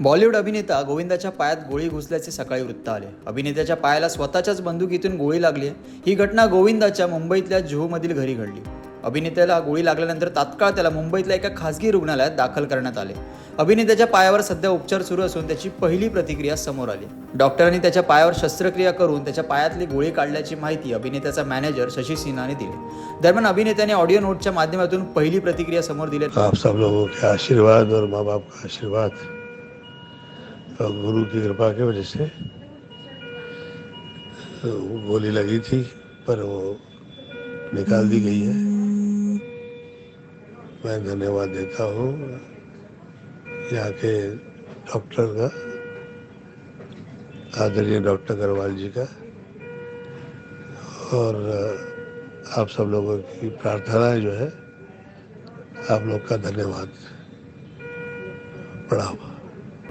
बॉलिवूड अभिनेता गोविंदाच्या पायात गोळी घुसल्याचे सकाळी वृत्त आले. अभिनेत्याच्या पायाला स्वतःच्याच बंदुकीतून गोळी लागली. ही घटना गोविंदाच्या मुंबईतल्या जुहूमधील घरी घडली. अभिनेत्याला गोळी लागल्यानंतर तात्काळ त्याला मुंबईतल्या एका खासगी रुग्णालयात दाखल करण्यात आले. अभिनेत्याच्या पायावर सध्या उपचार सुरू असून त्याची पहिली प्रतिक्रिया समोर आली. डॉक्टरांनी त्याच्या पायावर शस्त्रक्रिया करून त्याच्या पायातली गोळी काढल्याची माहिती अभिनेत्याचा मॅनेजर शशी सिन्हाने दिली. दरम्यान अभिनेत्याने ऑडिओ नोटच्या माध्यमातून पहिली प्रतिक्रिया समोर दिली. आशीर्वाद और माँ बाप का आशीर्वाद। और गुरु की कृपा की वजह से गोली लगी थी, पर वो निकाल दी गई है। मैं धन्यवाद देता हूँ यहाँ के डॉक्टर का, आदरणीय डॉक्टर अग्रवाल जी का, और आप सब लोगों की प्रार्थनाएँ जो है, आप लोग का धन्यवाद। प्रणाम।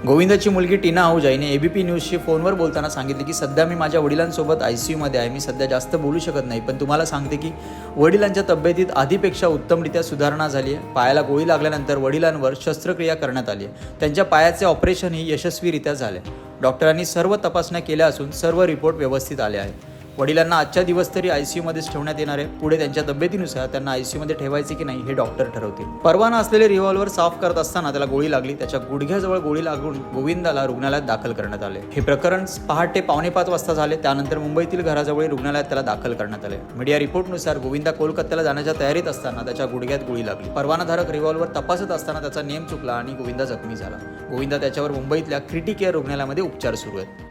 गोविंदाची मुलगी टीना आहुजा हिने एबीपी न्यूजशी फोनवर बोलताना सांगितले की सध्या मी माझ्या वडिलांसोबत आय सी यूमध्ये आहे. मी सध्या जास्त बोलू शकत नाही पण तुम्हाला सांगते की वडिलांच्या तब्येतीत आधीपेक्षा उत्तमरित्या सुधारणा झाली आहे. पायाला गोळी लागल्यानंतर वडिलांवर शस्त्रक्रिया करण्यात आली आहे. त्यांच्या पायाचे ऑपरेशनही यशस्वीरित्या झाले डॉक्टरांनी सर्व तपासण्या केल्या असून सर्व रिपोर्ट व्यवस्थित आले आहेत. वडिलांना आजच्या दिवस तरी आयसीयूमध्येच ठेवण्यात येणार आहे. पुढे त्यांच्या तब्येतीनुसार त्यांना आयसीयूमध्ये ठेवायचे की नाही हे डॉक्टर ठरवतील. परवाना असलेले रिव्हॉल्वर साफ करत असताना त्याला गोळी लागली. त्याच्या गुडघ्याजवळ गोळी लागून गोविंदाला रुग्णालयात दाखल करण्यात आले. हे प्रकरण पहाटे पावणे पाच वाजता झाले. त्यानंतर मुंबईतील घराजवळ रुग्णालयात त्याला दाखल करण्यात आले. मीडिया रिपोर्टनुसार गोविंदा कोलकात्याला जाण्याच्या तयारीत असताना त्याच्या गुडघ्यात गोळी लागली. परवानाधारक रिव्हॉल्वर तपासत असताना त्याचा नेम चुकला आणि गोविंदा जखमी झाला. गोविंदा त्याच्यावर मुंबईतल्या क्रिटिकेअर रुग्णालयामध्ये उपचार सुरू आहेत.